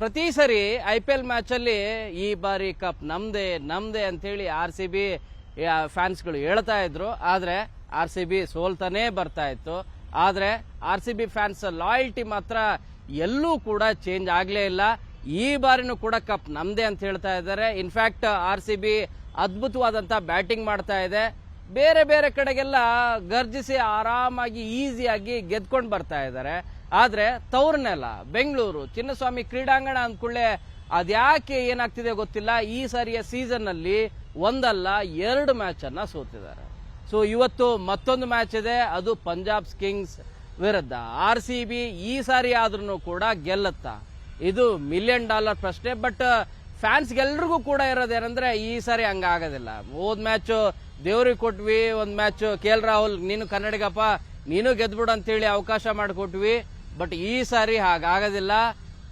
ಪ್ರತಿ ಸರಿ I P L ಮ್ಯಾಚಲ್ಲಿ ಈ ಬಾರಿ ಕಪ್ ನಮ್ದೇ ನಮ್ದೇ ಅಂತೇಳಿ ಆರ್ ಸಿ ಬಿ ಫ್ಯಾನ್ಸ್ಗಳು ಹೇಳ್ತಾ ಇದ್ರು. ಆದರೆ ಆರ್ ಸಿ ಬಿ ಸೋಲ್ತಾನೇ ಬರ್ತಾ ಇತ್ತು. ಆದರೆ R C B fans loyalty ಮಾತ್ರ ಎಲ್ಲೂ ಕೂಡ ಚೇಂಜ್ ಆಗಲೇ ಇಲ್ಲ. ಈ ಬಾರಿನೂ ಕೂಡ ಕಪ್ ನಮ್ದೇ ಅಂತ ಹೇಳ್ತಾ ಇದ್ದಾರೆ. In fact R C B ಅದ್ಭುತವಾದಂಥ ಬ್ಯಾಟಿಂಗ್ ಮಾಡ್ತಾ ಇದೆ. ಬೇರೆ ಬೇರೆ ಕಡೆಗೆಲ್ಲ ಗರ್ಜಿಸಿ ಆರಾಮಾಗಿ ಈಸಿಯಾಗಿ ಗೆದ್ಕೊಂಡು ಬರ್ತಾ ಇದ್ದಾರೆ. ಆದ್ರೆ ತವ್ರನ್ನೆಲ್ಲ, ಬೆಂಗಳೂರು, ಚಿನ್ನಸ್ವಾಮಿ ಕ್ರೀಡಾಂಗಣ ಅಂದ್ಕೊಳ್ಳೆ ಅದ್ಯಾಕೆ ಏನಾಗ್ತಿದೆ ಗೊತ್ತಿಲ್ಲ. ಈ ಸಾರಿಯ ಸೀಸನ್ ಅಲ್ಲಿ ಒಂದಲ್ಲ, ಎರಡು ಮ್ಯಾಚ್ ಅನ್ನ ಸೋತಿದ್ದಾರೆ. ಸೊ ಇವತ್ತು ಮತ್ತೊಂದು ಮ್ಯಾಚ್ ಇದೆ. ಅದು ಪಂಜಾಬ್ ಕಿಂಗ್ಸ್ ವಿರುದ್ಧ. ಆರ್ ಸಿ ಬಿ ಈ ಸಾರಿ ಆದ್ರೂ ಕೂಡ ಗೆಲ್ಲತ್ತ. ಇದು ಮಿಲಿಯನ್ ಡಾಲರ್ ಪ್ರಶ್ನೆ ಬಟ್ ಫ್ಯಾನ್ಸ್ಗೆಲ್ರಿಗೂ ಕೂಡ ಇರೋದೇನಂದ್ರೆ ಈ ಸಾರಿ ಹಂಗಾಗೋದಿಲ್ಲ. ಹೋದ್ ಮ್ಯಾಚ್ ದೇವ್ರಿಗೆ ಕೊಟ್ವಿ, ಒಂದು ಮ್ಯಾಚ್ ಕೆ ಎಲ್ ರಾಹುಲ್, ನೀನು ಕನ್ನಡಿಗಪ್ಪ, ನೀನು ಗೆದ್ಬಿಡು ಅಂತೇಳಿ ಅವಕಾಶ ಮಾಡಿಕೊಟ್ವಿ. ಬಟ್ ಈ ಸಾರಿ ಹಾಗಾಗೋದಿಲ್ಲ.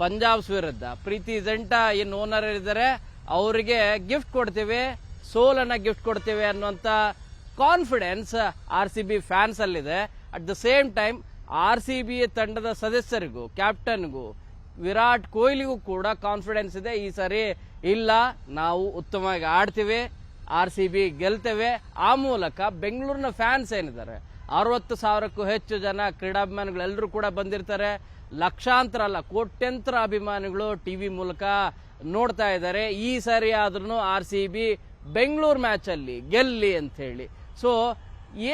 ಪಂಜಾಬ್ಸ್ ವಿರುದ್ಧ. ಪ್ರೀತಿ ಜಂಟಾ ಏನು ಓನರ್ ಇದ್ದಾರೆ, ಅವರಿಗೆ ಗಿಫ್ಟ್ ಕೊಡ್ತೀವಿ, ಸೋಲನ್ನ ಗಿಫ್ಟ್ ಕೊಡ್ತೀವಿ ಅನ್ನುವಂತ confidence R C B fans ಅಲ್ಲಿದೆ. At the same time R C B ತಂಡದ ಸದಸ್ಯರಿಗೂ ಕ್ಯಾಪ್ಟನ್ಗೂ ವಿರಾಟ್ ಕೊಹ್ಲಿಗೂ ಕೂಡ ಕಾನ್ಫಿಡೆನ್ಸ್ ಇದೆ. ಈ ಸಾರಿ ಇಲ್ಲ. ನಾವು ಉತ್ತಮವಾಗಿ ಆಡ್ತೀವಿ. ಆರ್ ಸಿ ಬಿ ಗೆಲ್ತೇವೆ. ಆ ಮೂಲಕ ಬೆಂಗಳೂರಿನ ಫ್ಯಾನ್ಸ್ ಏನಿದ್ದಾರೆ ಅರವತ್ತು ಸಾವಿರಕ್ಕೂ ಹೆಚ್ಚು ಜನ ಕ್ರೀಡಾಭಿಮಾನಿಗಳೆಲ್ಲರೂ ಕೂಡ ಬಂದಿರ್ತಾರೆ. ಲಕ್ಷಾಂತರ ಅಲ್ಲ, ಕೋಟ್ಯಂತರ ಅಭಿಮಾನಿಗಳು ಟಿ ವಿ ಮೂಲಕ ನೋಡ್ತಾ ಇದ್ದಾರೆ. ಈ ಸಾರಿ ಆದ್ರೂ ಆರ್ ಸಿ ಬಿ ಬೆಂಗಳೂರು ಮ್ಯಾಚಲ್ಲಿ ಗೆಲ್ಲಿ ಅಂತ ಹೇಳಿ ಸೊ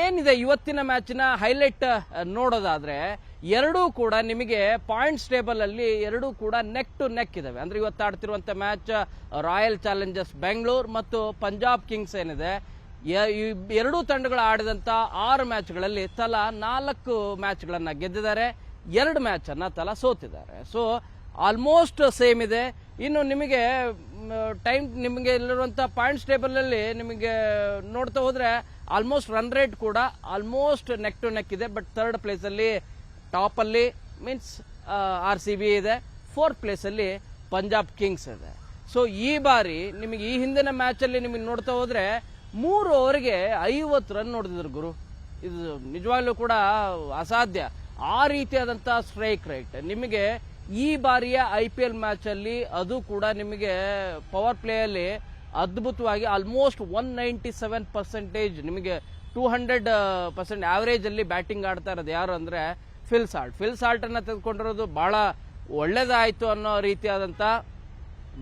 ಏನಿದೆ ಇವತ್ತಿನ ಮ್ಯಾಚಿನ ಹೈಲೈಟ್ ನೋಡೋದಾದ್ರೆ ಎರಡೂ ಕೂಡ ನಿಮಗೆ ಪಾಯಿಂಟ್ಸ್ ಟೇಬಲ್ ಅಲ್ಲಿ ಎರಡೂ ಕೂಡ ನೆಕ್ ಟು ನೆಕ್ ಇದಾವೆ. ಅಂದ್ರೆ ಇವತ್ತು ಆಡ್ತಿರುವಂತ ಮ್ಯಾಚ್ ರಾಯಲ್ ಚಾಲೆಂಜರ್ಸ್ ಬೆಂಗಳೂರು ಮತ್ತು ಪಂಜಾಬ್ ಕಿಂಗ್ಸ್ ಏನಿದೆ. ಎರಡೂ ತಂಡಗಳು ಆಡಿದಂಥ ಆರು ಮ್ಯಾಚ್ಗಳಲ್ಲಿ ತಲಾ ನಾಲ್ಕು ಮ್ಯಾಚ್ಗಳನ್ನು ಗೆದ್ದಿದ್ದಾರೆ. ಎರಡು ಮ್ಯಾಚನ್ನು ತಲಾ ಸೋತಿದ್ದಾರೆ. ಸೊ ಆಲ್ಮೋಸ್ಟ್ ಸೇಮ್ ಇದೆ. ಇನ್ನು ನಿಮಗೆ ಟೈಮ್ ನಿಮಗೆ ಇಲ್ಲಿರುವಂಥ ಪಾಯಿಂಟ್ಸ್ ಟೇಬಲಲ್ಲಿ ನಿಮಗೆ ನೋಡ್ತಾ ಹೋದರೆ ಆಲ್ಮೋಸ್ಟ್ ರನ್ ರೇಟ್ ಕೂಡ ಆಲ್ಮೋಸ್ಟ್ ನೆಕ್ ಟು ನೆಕ್ ಇದೆ. ಬಟ್ ಥರ್ಡ್ ಪ್ಲೇಸಲ್ಲಿ ಟಾಪಲ್ಲಿ ಮೀನ್ಸ್ ಆರ್ ಸಿ ಬಿ ಇದೆ. ಫೋರ್ತ್ ಪ್ಲೇಸಲ್ಲಿ ಪಂಜಾಬ್ ಕಿಂಗ್ಸ್ ಇದೆ. ಸೊ ಈ ಬಾರಿ ನಿಮಗೆ ಈ ಹಿಂದಿನ ಮ್ಯಾಚಲ್ಲಿ ನಿಮಗೆ ನೋಡ್ತಾ ಹೋದ್ರೆ ಮೂರು ಓವರ್ಗೆ ಐವತ್ತು ರನ್ ನೋಡಿದ್ರು ಗುರು. ಇದು ನಿಜವಾಗ್ಲೂ ಕೂಡ ಅಸಾಧ್ಯ. ಆ ರೀತಿಯಾದಂಥ ಸ್ಟ್ರೈಕ್ ರೇಟ್ ನಿಮಗೆ ಈ ಬಾರಿಯ ಐ ಪಿ ಎಲ್ ಮ್ಯಾಚ್ ಅಲ್ಲಿ ಅದು ಕೂಡ ನಿಮಗೆ ಪವರ್ ಪ್ಲೇಯಲ್ಲಿ ಅದ್ಭುತವಾಗಿ almost one ninety seven percentage ನಿಮಗೆ ಟೂ ಹಂಡ್ರೆಡ್ ಪರ್ಸೆಂಟ್ ಅಲ್ಲಿ ಬ್ಯಾಟಿಂಗ್ ಆಡ್ತಾ ಇರೋದು ಯಾರು ಅಂದ್ರೆ ಫಿಲ್ ಸಾಲ್ಟ್ ಫಿಲ್ ಅನ್ನ ತೆಗೆದುಕೊಂಡಿರೋದು ಬಹಳ ಒಳ್ಳೇದಾಯ್ತು ಅನ್ನೋ ರೀತಿಯಾದಂತ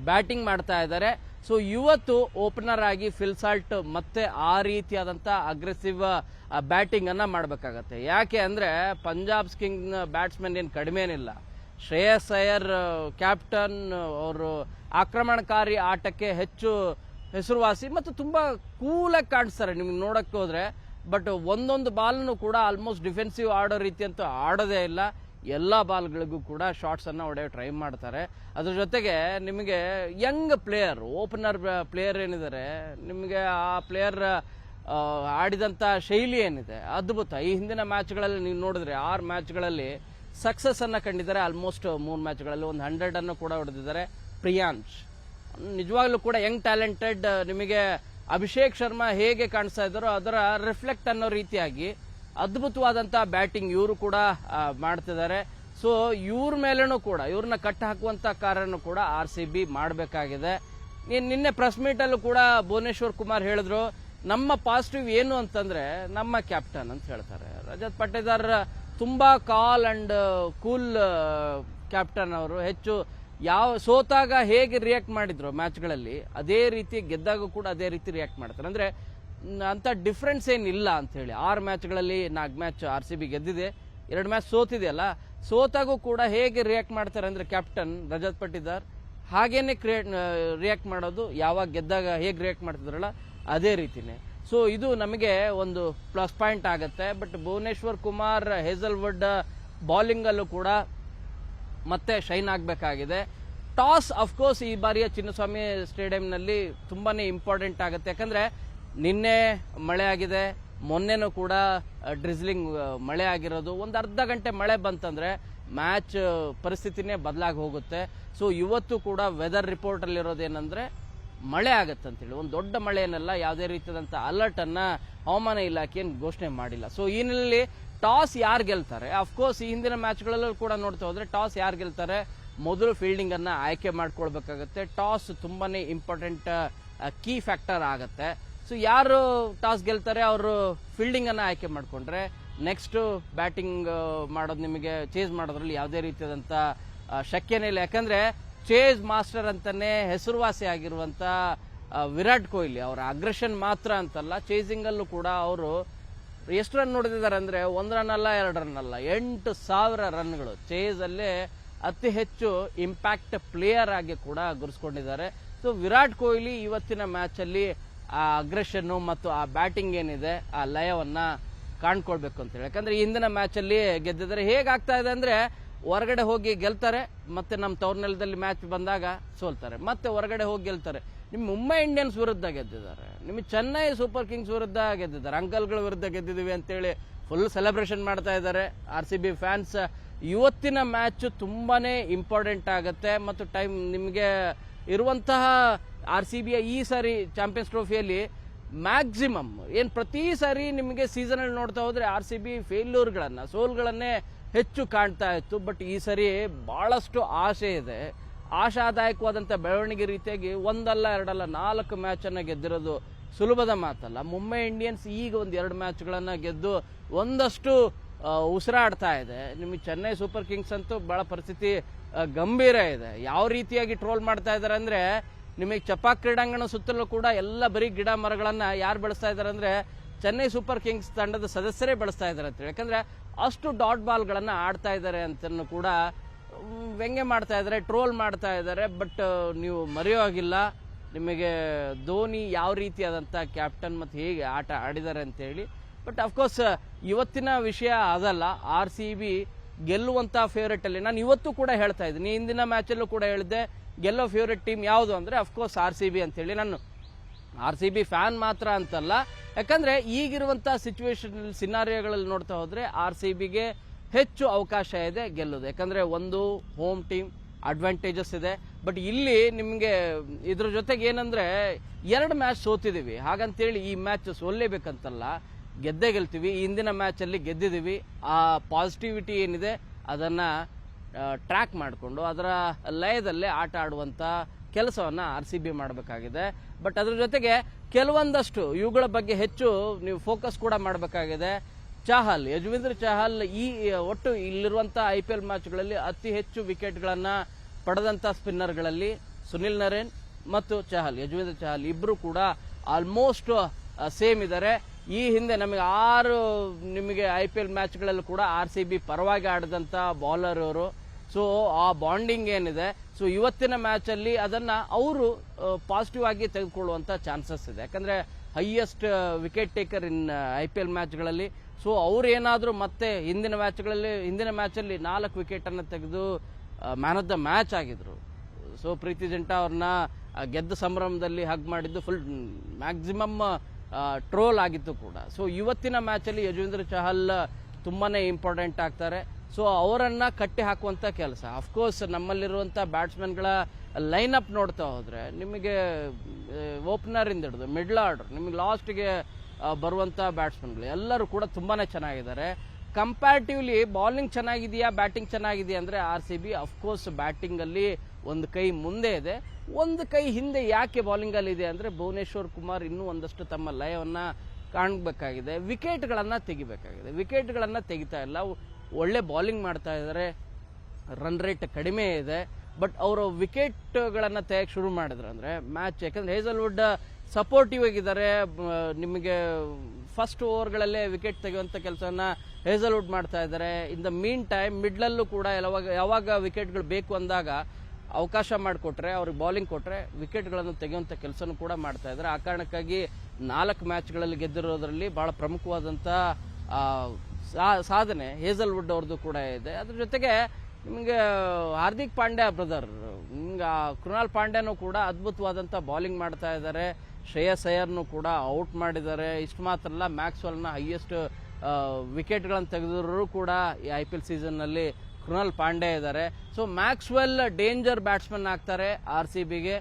ಬ್ಯಾಟಿಂಗ್ ಮಾಡ್ತಾ ಇದ್ದಾರೆ. ಸೊ ಇವತ್ತು ಓಪನರ್ ಆಗಿ ಫಿಲ್ಸಾಲ್ಟ್ ಮತ್ತೆ ಆ ರೀತಿಯಾದಂಥ ಅಗ್ರೆಸಿವ್ ಬ್ಯಾಟಿಂಗ್ ಅನ್ನ ಮಾಡಬೇಕಾಗತ್ತೆ. ಯಾಕೆ ಅಂದ್ರೆ ಪಂಜಾಬ್ ಕಿಂಗ್ ಬ್ಯಾಟ್ಸ್ಮನ್ ಏನು ಕಡಿಮೆ ಏನಿಲ್ಲ. ಶ್ರೇಯಸ್ ಅಯ್ಯರ್ ಕ್ಯಾಪ್ಟನ್ ಅವರು ಆಕ್ರಮಣಕಾರಿ ಆಟಕ್ಕೆ ಹೆಚ್ಚು ಹೆಸರುವಾಸಿ ಮತ್ತು ತುಂಬ ಕೂಲಾಗಿ ಕಾಣಿಸ್ತಾರೆ. ನಿಮ್ಗೆ ನೋಡೋಕ್ಕೆ ಹೋದರೆ ಬಟ್ ಒಂದೊಂದು ಬಾಲ್ನು ಕೂಡ ಆಲ್ಮೋಸ್ಟ್ ಡಿಫೆನ್ಸಿವ್ ಆಡೋ ರೀತಿ ಅಂತೂ ಆಡೋದೇ ಇಲ್ಲ. ಎಲ್ಲ ಬಾಲ್ಗಳಿಗೂ ಕೂಡ ಶಾರ್ಟ್ಸನ್ನು ಹೊಡೆಯೋ ಟ್ರೈ ಮಾಡ್ತಾರೆ. ಅದ್ರ ಜೊತೆಗೆ ನಿಮಗೆ ಯಂಗ್ ಪ್ಲೇಯರ್ ಓಪನರ್ ಪ್ಲೇಯರ್ ಏನಿದ್ದಾರೆ ನಿಮಗೆ ಆ ಪ್ಲೇಯರ್ ಆಡಿದಂತ ಶೈಲಿ ಏನಿದೆ? ಅದ್ಭುತ. ಈ ಹಿಂದಿನ ಮ್ಯಾಚ್ಗಳಲ್ಲಿ ನೀವು ನೋಡಿದ್ರೆ ಆರು ಮ್ಯಾಚ್ಗಳಲ್ಲಿ ಸಕ್ಸಸ್ ಅನ್ನ ಕಂಡಿದ್ದಾರೆ. ಆಲ್ಮೋಸ್ಟ್ ಮೂರು ಮ್ಯಾಚ್ಗಳಲ್ಲಿ ಒಂದು ಹಂಡ್ರೆಡ್ ಅನ್ನು ಕೂಡ ಹೊಡೆದಿದ್ದಾರೆ ಪ್ರಿಯಾಂಶ್. ನಿಜವಾಗ್ಲೂ ಕೂಡ ಯಂಗ್ ಟ್ಯಾಲೆಂಟೆಡ್ ನಿಮಗೆ ಅಭಿಷೇಕ್ ಶರ್ಮಾ ಹೇಗೆ ಕಾಣಿಸ್ತಾ ಇದ್ದಾರೋ ಅದರ ರಿಫ್ಲೆಕ್ಟ್ ಅನ್ನೋ ರೀತಿಯಾಗಿ ಅದ್ಭುತವಾದಂತ ಬ್ಯಾಟಿಂಗ್ ಇವರು ಕೂಡ ಮಾಡ್ತಿದ್ದಾರೆ. ಸೊ ಇವ್ರ ಮೇಲೂ ಕೂಡ ಇವ್ರನ್ನ ಕಟ್ಟ ಹಾಕುವಂತ ಕಾರ್ಯನೂ ಕೂಡ ಆರ್ ಸಿ ಬಿ ಮಾಡಬೇಕಾಗಿದೆ. ನಿನ್ನೆ ಪ್ರೆಸ್ ಮೀಟ್ ಅಲ್ಲೂ ಕೂಡ ಭುವನೇಶ್ವರ್ ಕುಮಾರ್ ಹೇಳಿದ್ರು, ನಮ್ಮ ಪಾಸಿಟಿವ್ ಏನು ಅಂತಂದ್ರೆ, ನಮ್ಮ ಕ್ಯಾಪ್ಟನ್ ಅಂತ ಹೇಳ್ತಾರೆ. ರಜತ್ ಪಟ್ಟೇದಾರ್ ತುಂಬಾ ಕಾಲ್ ಅಂಡ್ ಕೂಲ್ ಕ್ಯಾಪ್ಟನ್ ಅವರು. ಹೆಚ್ಚು ಯಾವ, ಸೋತಾಗ ಹೇಗೆ ರಿಯಾಕ್ಟ್ ಮಾಡಿದ್ರು ಮ್ಯಾಚ್ಗಳಲ್ಲಿ ಅದೇ ರೀತಿ ಗೆದ್ದಾಗ ಕೂಡ ಅದೇ ರೀತಿ ರಿಯಾಕ್ಟ್ ಮಾಡ್ತಾರೆ. ಅಂದ್ರೆ ಅಂತ ಡಿಫ್ರೆನ್ಸ್ ಏನಿಲ್ಲ ಅಂತ ಹೇಳಿ. ಆರು ಮ್ಯಾಚ್ಗಳಲ್ಲಿ ನಾಲ್ಕು ಮ್ಯಾಚ್ ಆರ್ ಸಿ ಬಿ ಗೆದ್ದಿದೆ. ಎರಡು ಮ್ಯಾಚ್ ಸೋತಿದೆಯಲ್ಲ ಸೋತಾಗೂ ಕೂಡ ಹೇಗೆ ರಿಯಾಕ್ಟ್ ಮಾಡ್ತಾರೆ ಅಂದರೆ ಕ್ಯಾಪ್ಟನ್ ರಜತ್ ಪಟ್ಟಿದಾರ್ ಹಾಗೇನೆ ಕ್ರಿಯೇಟ್ ರಿಯಾಕ್ಟ್ ಮಾಡೋದು, ಯಾವಾಗ ಗೆದ್ದಾಗ ಹೇಗೆ ರಿಯಾಕ್ಟ್ ಮಾಡ್ತಿದ್ರಲ್ಲ, ಅದೇ ರೀತಿನೇ. ಸೊ ಇದು ನಮಗೆ ಒಂದು ಪ್ಲಸ್ ಪಾಯಿಂಟ್ ಆಗುತ್ತೆ. ಬಟ್ ಭುವನೇಶ್ವರ್ ಕುಮಾರ್, ಹೇಸಲ್ವುಡ್ ಬೌಲಿಂಗಲ್ಲೂ ಕೂಡ ಮತ್ತೆ ಶೈನ್ ಆಗಬೇಕಾಗಿದೆ. ಟಾಸ್ ಅಫ್ಕೋರ್ಸ್ ಈ ಬಾರಿಯ ಚಿನ್ನಸ್ವಾಮಿ ಸ್ಟೇಡಿಯಂನಲ್ಲಿ ತುಂಬಾ ಇಂಪಾರ್ಟೆಂಟ್ ಆಗುತ್ತೆ. ಯಾಕಂದ್ರೆ ನಿನ್ನೆ ಮಳೆ ಆಗಿದೆ. ಮೊನ್ನೆನೂ ಕೂಡ ಡ್ರಿಸ್ಲಿಂಗ್ ಮಳೆ ಆಗಿರೋದು. ಒಂದು ಅರ್ಧ ಗಂಟೆ ಮಳೆ ಬಂತಂದ್ರೆ ಮ್ಯಾಚ್ ಪರಿಸ್ಥಿತಿನೇ ಬದಲಾಗಿ ಹೋಗುತ್ತೆ. ಸೊ ಇವತ್ತು ಕೂಡ ವೆದರ್ ಅಲ್ಲಿರೋದೇನಂದ್ರೆ ಮಳೆ ಆಗತ್ತೆ ಅಂತೇಳಿ. ಒಂದು ದೊಡ್ಡ ಮಳೆ ಏನಲ್ಲ ಯಾವುದೇ ರೀತಿಯಾದಂಥ ಅಲರ್ಟ್ ಅನ್ನ ಹವಾಮಾನ ಇಲಾಖೆಯನ್ನು ಘೋಷಣೆ ಮಾಡಿಲ್ಲ. ಸೊ ಈ ಟಾಸ್ ಯಾರು ಗೆಲ್ತಾರೆ? ಅಫ್ಕೋರ್ಸ್ ಈ ಹಿಂದಿನ ಮ್ಯಾಚ್ಗಳಲ್ಲೂ ಕೂಡ ನೋಡ್ತಾ ಹೋದರೆ ಟಾಸ್ ಯಾರು ಗೆಲ್ತಾರೆ? ಮೊದಲು ಫೀಲ್ಡಿಂಗ್ ಅನ್ನ ಆಯ್ಕೆ ಮಾಡ್ಕೊಳ್ಬೇಕಾಗತ್ತೆ. ಟಾಸ್ ತುಂಬಾ ಇಂಪಾರ್ಟೆಂಟ್ ಕೀ ಫ್ಯಾಕ್ಟರ್ ಆಗತ್ತೆ. ಸೊ ಯಾರು ಟಾಸ್ ಗೆಲ್ತಾರೆ, ಅವರು ಫೀಲ್ಡಿಂಗ್ ಅನ್ನ ಆಯ್ಕೆ ಮಾಡ್ಕೊಂಡ್ರೆ ನೆಕ್ಸ್ಟ್ ಬ್ಯಾಟಿಂಗ್ ಮಾಡೋದು ನಿಮಗೆ ಚೇಸ್ ಮಾಡೋದ್ರಲ್ಲಿ ಯಾವುದೇ ರೀತಿಯಾದಂಥ ಶಕ್ಯನೇ ಇಲ್ಲ. ಯಾಕಂದ್ರೆ ಚೇಸ್ ಮಾಸ್ಟರ್ ಅಂತಲೇ ಹೆಸರುವಾಸಿ ಆಗಿರುವಂತ ವಿರಾಟ್ ಕೊಹ್ಲಿ ಅವರ ಅಗ್ರೆಷನ್ ಮಾತ್ರ ಅಂತಲ್ಲ ಚೇಸಿಂಗ್ ಅಲ್ಲೂ ಕೂಡ ಅವರು ಎಷ್ಟು ರನ್ ನೋಡಿದ್ದಾರೆ ಅಂದರೆ, ಒಂದು ರನ್ ಅಲ್ಲ, ಎರಡು ರನ್ ಅಲ್ಲ, ಎಂಟು ಸಾವಿರ ರನ್ಗಳು ಚೇಸ್ ಅಲ್ಲೇ ಅತಿ ಹೆಚ್ಚು ಇಂಪ್ಯಾಕ್ಟ್ ಪ್ಲೇಯರ್ ಆಗಿ ಕೂಡ ಗುರುಸ್ಕೊಂಡಿದ್ದಾರೆ. ಸೊ ವಿರಾಟ್ ಕೊಹ್ಲಿ ಇವತ್ತಿನ ಮ್ಯಾಚ್ ಅಲ್ಲಿ ಆ ಅಗ್ರೆಷನ್ನು ಮತ್ತು ಆ ಬ್ಯಾಟಿಂಗ್ ಏನಿದೆ, ಆ ಲಯವನ್ನು ಕಾಣ್ಕೊಳ್ಬೇಕು ಅಂತೇಳಿ ಯಾಕಂದ್ರೆ ಹಿಂದಿನ ಮ್ಯಾಚಲ್ಲಿ ಗೆದ್ದಿದ್ದಾರೆ ಹೇಗಾಗ್ತಾ ಇದೆ ಅಂದರೆ ಹೊರಗಡೆ ಹೋಗಿ ಗೆಲ್ತಾರೆ, ಮತ್ತೆ ನಮ್ಮ ತೌರ್ನೆಲದಲ್ಲಿ ನೆಲದಲ್ಲಿ ಮ್ಯಾಚ್ ಬಂದಾಗ ಸೋಲ್ತಾರೆ, ಮತ್ತೆ ಹೊರಗಡೆ ಹೋಗಿ ಗೆಲ್ತಾರೆ. ನಿಮ್ಮ ಮುಂಬೈ ಇಂಡಿಯನ್ಸ್ ವಿರುದ್ಧ ಗೆದ್ದಿದ್ದಾರೆ, ನಿಮ್ಮ ಚೆನ್ನೈ ಸೂಪರ್ ಕಿಂಗ್ಸ್ ವಿರುದ್ಧ ಗೆದ್ದಿದ್ದಾರೆ, ಅಂಕಲ್ಗಳ ವಿರುದ್ಧ ಗೆದ್ದಿದ್ದೀವಿ ಅಂತೇಳಿ ಫುಲ್ ಸೆಲೆಬ್ರೇಷನ್ ಮಾಡ್ತಾ ಇದ್ದಾರೆ. ಆರ್ ಸಿ ಬಿ ಫ್ಯಾನ್ಸ್ ಇವತ್ತಿನ ಮ್ಯಾಚ್ ತುಂಬಾ ಇಂಪಾರ್ಟೆಂಟ್ ಆಗುತ್ತೆ, ಮತ್ತು ಟೈಮ್ ನಿಮಗೆ ಇರುವಂತಹ ಆರ್ ಸಿ ಬಿಯ ಈ ಸಾರಿ ಚಾಂಪಿಯನ್ಸ್ ಟ್ರೋಫಿಯಲ್ಲಿ ಮ್ಯಾಕ್ಸಿಮಮ್ ಏನು ಪ್ರತಿ ಸಾರಿ ನಿಮಗೆ ಸೀಸನಲ್ಲಿ ನೋಡ್ತಾ ಹೋದರೆ ಆರ್ ಸಿ ಬಿ ಫೇಲ್ಯೂರ್ಗಳನ್ನು ಸೋಲ್ಗಳನ್ನೇ ಹೆಚ್ಚು ಕಾಣ್ತಾ ಇತ್ತು. ಬಟ್ ಈ ಸರಿ ಭಾಳಷ್ಟು ಆಸೆ ಇದೆ. ಆಶಾದಾಯಕವಾದಂಥ ಬೆಳವಣಿಗೆ ರೀತಿಯಾಗಿ ಒಂದಲ್ಲ, ಎರಡಲ್ಲ, ನಾಲ್ಕು ಮ್ಯಾಚನ್ನು ಗೆದ್ದಿರೋದು ಸುಲಭದ ಮಾತಲ್ಲ. ಮುಂಬೈ ಇಂಡಿಯನ್ಸ್ ಈಗ ಒಂದು ಎರಡು ಮ್ಯಾಚ್ಗಳನ್ನು ಗೆದ್ದು ಒಂದಷ್ಟು ಉಸಿರಾಡ್ತಾ ಇದೆ. ನಿಮಗೆ ಚೆನ್ನೈ ಸೂಪರ್ ಕಿಂಗ್ಸ್ ಅಂತೂ ಭಾಳ ಪರಿಸ್ಥಿತಿ ಗಂಭೀರ ಇದೆ. ಯಾವ ರೀತಿಯಾಗಿ ಟ್ರೋಲ್ ಮಾಡ್ತಾ ಇದ್ದಾರೆ ಅಂದ್ರೆ ನಿಮಗೆ ಚಪಾ ಕ್ರೀಡಾಂಗಣ ಸುತ್ತಲೂ ಕೂಡ ಎಲ್ಲ ಬರೀ ಗಿಡ ಮರಗಳನ್ನು ಯಾರು ಬೆಳೆಸ್ತಾ ಇದ್ದಾರೆ ಅಂದ್ರೆ ಚೆನ್ನೈ ಸೂಪರ್ ಕಿಂಗ್ಸ್ ತಂಡದ ಸದಸ್ಯರೇ ಬೆಳೆಸ್ತಾ ಇದ್ದಾರೆ ಅಂತ ಯಾಕಂದರೆ ಅಷ್ಟು ಡಾಟ್ ಬಾಲ್ಗಳನ್ನು ಆಡ್ತಾ ಇದ್ದಾರೆ ಅಂತ ಕೂಡ ವ್ಯಂಗ್ಯ ಮಾಡ್ತಾ ಇದ್ದಾರೆ, ಟ್ರೋಲ್ ಮಾಡ್ತಾ ಇದ್ದಾರೆ. ಬಟ್ ನೀವು ಮರೆಯೋ ಆಗಿಲ್ಲ ನಿಮಗೆ ಧೋನಿ ಯಾವ ರೀತಿಯಾದಂಥ ಕ್ಯಾಪ್ಟನ್ ಮತ್ತು ಹೇಗೆ ಆಟ ಆಡಿದ್ದಾರೆ ಅಂತೇಳಿ ಬಟ್ ಅಫ್ಕೋರ್ಸ್ ಇವತ್ತಿನ ವಿಷಯ ಅದಲ್ಲ. ಆರ್ ಸಿ ಬಿ ಗೆಲ್ಲುವಂಥ ಫೇವ್ರೇಟಲ್ಲಿ ನಾನು ಇವತ್ತು ಕೂಡ ಹೇಳ್ತಾ ಇದ್ದೀನಿ. ಹಿಂದಿನ ಮ್ಯಾಚಲ್ಲೂ ಕೂಡ ಹೇಳಿದ್ದೆ. ಗೆಲ್ಲೋ ಫೇವ್ರೆಟ್ ಟೀಮ್ ಯಾವುದು ಅಂದರೆ ಅಫ್ಕೋರ್ಸ್ ಆರ್ ಸಿ ಬಿ ಅಂತೇಳಿ ನಾನು. ಆರ್ ಸಿ ಬಿ ಫ್ಯಾನ್ ಮಾತ್ರ ಅಂತಲ್ಲ. ಯಾಕಂದರೆ ಈಗಿರುವಂಥ ಸಿಚುವೇಶನ್ ಸಿನಾರಿಯೋಗಳಲ್ಲಿ ನೋಡ್ತಾ ಹೋದರೆ ಆರ್ ಸಿ ಬಿಗೆ ಹೆಚ್ಚು ಅವಕಾಶ ಇದೆ ಗೆಲ್ಲೋದು. ಯಾಕಂದರೆ ಒಂದು ಹೋಮ್ ಟೀಮ್ ಅಡ್ವಾಂಟೇಜಸ್ ಇದೆ. ಬಟ್ ಇಲ್ಲಿ ನಿಮಗೆ, ಇದ್ರ ಜೊತೆಗೆ ಏನಂದರೆ, ಎರಡು ಮ್ಯಾಚ್ ಸೋತಿದ್ದೀವಿ ಹಾಗಂತೇಳಿ ಈ ಮ್ಯಾಚ್ ಸೋಲ್ಲೇಬೇಕಂತಲ್ಲ, ಗೆದ್ದೇ ಗೆಲ್ತೀವಿ. ಈ ಹಿಂದಿನ ಮ್ಯಾಚಲ್ಲಿ ಗೆದ್ದಿದ್ದೀವಿ ಆ ಪಾಸಿಟಿವಿಟಿ ಏನಿದೆ, ಅದನ್ನ ಟ್ರ್ಯಾಕ್ ಮಾಡಿಕೊಂಡು ಅದರ ಲಯದಲ್ಲೇ ಆಟ ಆಡುವಂಥ ಕೆಲಸವನ್ನು ಆರ್ ಸಿ ಬಿ ಮಾಡಬೇಕಾಗಿದೆ. ಬಟ್ ಅದರ ಜೊತೆಗೆ ಕೆಲವೊಂದಷ್ಟು ಇವುಗಳ ಬಗ್ಗೆ ಹೆಚ್ಚು ನೀವು ಫೋಕಸ್ ಕೂಡ ಮಾಡಬೇಕಾಗಿದೆ. ಚಾಹಲ್, ಯಜುವೇಂದ್ರ ಚಹಲ್ ಈ ಒಟ್ಟು ಇಲ್ಲಿರುವಂಥ ಐ ಪಿ ಎಲ್ ಮ್ಯಾಚ್ಗಳಲ್ಲಿ ಅತಿ ಹೆಚ್ಚು ವಿಕೆಟ್ಗಳನ್ನು ಪಡೆದಂಥ ಸ್ಪಿನ್ನರ್ಗಳಲ್ಲಿ ಸುನಿಲ್ ನರೇನ್ ಮತ್ತು ಚಹಲ್, ಯಜುವೇಂದ್ರ ಚಹಲ್ ಇಬ್ಬರು ಕೂಡ ಆಲ್ಮೋಸ್ಟ್ ಸೇಮ್ ಇದ್ದಾರೆ ಈ ಹಿಂದೆ ನಮಗೆ ಆರು ನಿಮಗೆ ಐ ಪಿ ಎಲ್ ಮ್ಯಾಚ್ಗಳಲ್ಲೂ ಕೂಡ ಆರ್ ಸಿ ಬಿ ಪರವಾಗಿ ಆಡಿದಂಥ ಬೌಲರ್ ಅವರು ಸೊ ಆ ಬಾಂಡಿಂಗ್ ಏನಿದೆ? ಸೊ ಇವತ್ತಿನ ಮ್ಯಾಚ್ ಅಲ್ಲಿ ಅದನ್ನ ಅವರು ಪಾಸಿಟಿವ್ ಆಗಿ ತೆಗೆದುಕೊಳ್ಳುವಂತ ಚಾನ್ಸಸ್ ಇದೆ. ಯಾಕಂದ್ರೆ highest wicket taker in I P L ಮ್ಯಾಚ್ಗಳಲ್ಲಿ so ಅವ್ರು ಏನಾದರೂ ಮತ್ತೆ ಹಿಂದಿನ ಮ್ಯಾಚ್ಗಳಲ್ಲಿ ಹಿಂದಿನ ಮ್ಯಾಚಲ್ಲಿ ನಾಲ್ಕು ವಿಕೆಟ್ ಅನ್ನು ತೆಗೆದು ಮ್ಯಾನ್ ಆಫ್ ದ ಮ್ಯಾಚ್ ಆಗಿದ್ರು. ಸೊ ಪ್ರೀತಿ ಜಿಂಟಾ ಅವ್ರನ್ನ ಗೆದ್ದ ಸಂಭ್ರಮದಲ್ಲಿ ಹಗ್ ಮಾಡಿದ್ದು ಫುಲ್ ಮ್ಯಾಕ್ಸಿಮಮ್ ಟ್ರೋಲ್ ಆಗಿತ್ತು ಕೂಡ. ಸೊ ಇವತ್ತಿನ ಮ್ಯಾಚಲ್ಲಿ ಯಜುವೇಂದ್ರ ಚಹಲ್ ತುಂಬಾನೇ ಇಂಪಾರ್ಟೆಂಟ್ ಆಗ್ತಾರೆ. ಸೊ ಅವರನ್ನು ಕಟ್ಟಿ ಹಾಕುವಂಥ ಕೆಲಸ. ಅಫ್ಕೋರ್ಸ್ ನಮ್ಮಲ್ಲಿರುವಂಥ ಬ್ಯಾಟ್ಸ್ಮನ್ಗಳ ಲೈನ್ ಅಪ್ ನೋಡ್ತಾ ಹೋದರೆ, ನಿಮಗೆ ಓಪನರ್ ಇಂದ ಹಿಡಿದು ಮಿಡ್ಲ್ ಆರ್ಡರ್ ನಿಮಗೆ ಲಾಸ್ಟ್ಗೆ ಬರುವಂಥ ಬ್ಯಾಟ್ಸ್ಮನ್ಗಳು ಎಲ್ಲರೂ ಕೂಡ ತುಂಬಾ ಚೆನ್ನಾಗಿದ್ದಾರೆ. ಕಂಪ್ಯಾರಿಟಿವ್ಲಿ ಬೌಲಿಂಗ್ ಚೆನ್ನಾಗಿದೆಯಾ ಬ್ಯಾಟಿಂಗ್ ಚೆನ್ನಾಗಿದೆಯಾ ಅಂದರೆ R C B of course ಬ್ಯಾಟಿಂಗಲ್ಲಿ ಒಂದು ಕೈ ಮುಂದೆ ಇದೆ. ಒಂದು ಕೈ ಹಿಂದೆ ಯಾಕೆ ಬೌಲಿಂಗ್ ಅಲ್ಲಿ ಇದೆ ಅಂದರೆ ಭುವನೇಶ್ವರ್ ಕುಮಾರ್ ಇನ್ನೂ ಒಂದಷ್ಟು ತಮ್ಮ ಲಯವನ್ನು ಕಾಣಬೇಕಾಗಿದೆ. ವಿಕೆಟ್ಗಳನ್ನು ತೆಗಿಬೇಕಾಗಿದೆ. ವಿಕೆಟ್ಗಳನ್ನು ತೆಗಿತಾ ಇಲ್ಲ. ಒಳ್ಳೆ ಬೌಲಿಂಗ್ ಮಾಡ್ತಾ ಇದ್ದಾರೆ ರನ್ ರೇಟ್ ಕಡಿಮೆ ಇದೆ. ಬಟ್ ಅವರು ವಿಕೆಟ್ಗಳನ್ನು ತೆಗೆಯಕ್ಕೆ ಶುರು ಮಾಡಿದ್ರು ಅಂದ್ರೆ ಮ್ಯಾಚ್ ಯಾಕಂದ್ರೆ ಹೇಸಲ್ವುಡ್ ಸಪೋರ್ಟಿವ್ ಆಗಿದ್ದಾರೆ. ನಿಮಗೆ ಫಸ್ಟ್ ಓವರ್ಗಳಲ್ಲೇ ವಿಕೆಟ್ ತೆಗೆಯುವಂಥ ಕೆಲಸವನ್ನ ಹೇಸಲ್ವುಡ್ ಮಾಡ್ತಾ ಇದ್ದಾರೆ ಇನ್ ದ ಮೀನ್ ಟೈಮ್ ಮಿಡ್ಲಲ್ಲೂ ಕೂಡ ಯಾವಾಗ ಯಾವಾಗ ವಿಕೆಟ್ಗಳು ಬೇಕು ಅಂದಾಗ ಅವಕಾಶ ಮಾಡಿಕೊಟ್ರೆ, ಅವ್ರಿಗೆ ಬೌಲಿಂಗ್ ಕೊಟ್ರೆ ವಿಕೆಟ್ಗಳನ್ನು ತೆಗೆಯುವಂಥ ಕೆಲಸನೂ ಕೂಡ ಮಾಡ್ತಾ ಇದ್ದಾರೆ ಆ ಕಾರಣಕ್ಕಾಗಿ ನಾಲ್ಕು ಮ್ಯಾಚ್ಗಳಲ್ಲಿ ಗೆದ್ದಿರೋದ್ರಲ್ಲಿ ಬಹಳ ಪ್ರಮುಖವಾದಂಥ ಸಾಧನೆ ಹೇಸಲ್ವುಡ್ ಅವ್ರದ್ದು ಕೂಡ ಇದೆ. ಅದ್ರ ಜೊತೆಗೆ ನಿಮಗೆ ಹಾರ್ದಿಕ್ ಪಾಂಡ್ಯ ಬ್ರದರ್ ನಿಮ್ಗೆ ಕೃಣಾಲ್ ಪಾಂಡ್ಯನೂ ಕೂಡ ಅದ್ಭುತವಾದಂಥ ಬೌಲಿಂಗ್ ಮಾಡ್ತಾ ಇದ್ದಾರೆ. ಶ್ರೇಯಸ್ ಅಯ್ಯರ್ನು ಕೂಡ ಔಟ್ ಮಾಡಿದ್ದಾರೆ. ಇಷ್ಟು ಮಾತ್ರ ಅಲ್ಲ ಮ್ಯಾಕ್ಸ್ವೆಲ್ನ ಹೈಯೆಸ್ಟ್ ವಿಕೆಟ್ಗಳನ್ನು ತೆಗೆದ್ರು ಕೂಡ ಈ ಐ ಪಿ ಎಲ್ ಸೀಸನ್ನಲ್ಲಿ ಕೃಣಾಲ್ ಪಾಂಡ್ಯ ಇದ್ದಾರೆ. ಸೊ ಮ್ಯಾಕ್ಸ್ವೆಲ್ ಡೇಂಜರ್ ಬ್ಯಾಟ್ಸ್ಮನ್ ಆಗ್ತಾರೆ ಆರ್ ಸಿ ಬಿಗೆ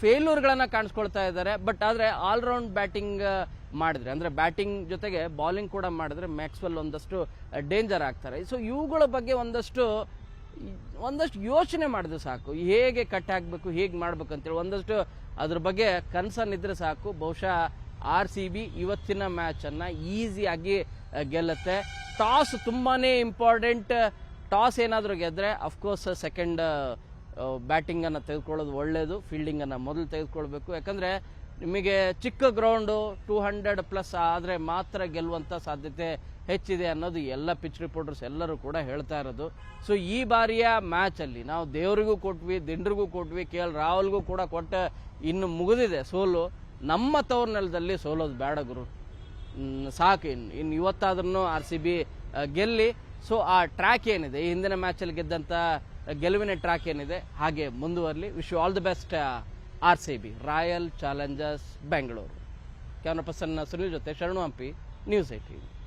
ಫೇಲ್ಯೂರ್ಗಳನ್ನ ಕಾಣಿಸ್ಕೊಳ್ತಾ ಇದ್ದಾರೆ. ಬಟ್ ಆದರೆ ಆಲ್ರೌಂಡ್ ಬ್ಯಾಟಿಂಗ್ ಮಾಡಿದ್ರೆ, ಅಂದರೆ ಬ್ಯಾಟಿಂಗ್ ಜೊತೆಗೆ ಬೌಲಿಂಗ್ ಕೂಡ ಮಾಡಿದ್ರೆ ಮ್ಯಾಕ್ಸ್ವೆಲ್ ಒಂದಷ್ಟು ಡೇಂಜರ್ ಆಗ್ತಾರೆ. ಸೊ ಇವುಗಳ ಬಗ್ಗೆ ಒಂದಷ್ಟು ಒಂದಷ್ಟು ಯೋಚನೆ ಮಾಡಿದ್ರೆ ಸಾಕು. ಹೇಗೆ ಕಟ್ ಆಗಬೇಕು ಹೇಗೆ ಮಾಡಬೇಕು ಅಂತೇಳಿ ಒಂದಷ್ಟು ಅದ್ರ ಬಗ್ಗೆ ಕನ್ಸರ್ನ್ ಇದ್ರೆ ಸಾಕು. ಬಹುಶಃ ಆರ್ ಸಿ ಬಿ ಇವತ್ತಿನ ಮ್ಯಾಚನ್ನು ಈಸಿಯಾಗಿ ಗೆಲ್ಲುತ್ತೆ. ಟಾಸ್ ತುಂಬಾ ಇಂಪಾರ್ಟೆಂಟ್ ಟಾಸ್ ಏನಾದರೂ ಗೆದ್ದರೆ ಅಫ್ಕೋರ್ಸ್ ಸೆಕೆಂಡ್ ಬ್ಯಾಟಿಂಗನ್ನು ತೆಗೆದುಕೊಳ್ಳೋದು ಒಳ್ಳೆಯದು ಫೀಲ್ಡಿಂಗನ್ನು ಮೊದಲು ತೆಗೆದುಕೊಳ್ಬೇಕು. ಯಾಕಂದರೆ ನಿಮಗೆ ಚಿಕ್ಕ ಗ್ರೌಂಡು ಟೂ ಹಂಡ್ರೆಡ್ ಪ್ಲಸ್ ಆದರೆ ಮಾತ್ರ ಗೆಲ್ಲುವಂಥ ಸಾಧ್ಯತೆ ಹೆಚ್ಚಿದೆ ಅನ್ನೋದು ಎಲ್ಲ ಪಿಚ್ ರಿಪೋರ್ಟರ್ಸ್ ಎಲ್ಲರೂ ಕೂಡ ಹೇಳ್ತಾ ಇರೋದು. ಸೊ ಈ ಬಾರಿಯ ಮ್ಯಾಚಲ್ಲಿ ನಾವು ದೇವರಿಗೂ ಕೊಟ್ವಿ, ದಿಂಡ್ರಿಗೂ ಕೊಟ್ವಿ, ಕೆ ಎಲ್ ರಾಹುಲ್ಗೂ ಕೂಡ ಕೊಟ್ಟ ಇನ್ನು ಮುಗಿದಿದೆ ಸೋಲು. ನಮ್ಮ ತವರ್ ನೆಲದಲ್ಲಿ ಸೋಲೋದು ಬೇಡ ಗುರು. ಸಾಕು ಇನ್ನು. ಇನ್ನು ಇವತ್ತಾದ್ರೂ ಆರ್ ಸಿ ಬಿ ಗೆಲ್ಲಿ. ಸೊ ಆ ಟ್ರ್ಯಾಕ್ ಏನಿದೆ? ಈ ಹಿಂದಿನ ಮ್ಯಾಚಲ್ಲಿ ಗೆದ್ದಂಥ ಗೆಲುವಿನ ಟ್ರ್ಯಾಕ್ ಏನಿದೆ, ಹಾಗೆ ಮುಂದುವರಲಿ. Wish you all the best R C B Royal Challengers Bengaluru camera person Sunil ಜೊತೆ, ಶರಣು ಹಂಪಿ ನ್ಯೂಸ್ ಏಟೀನ್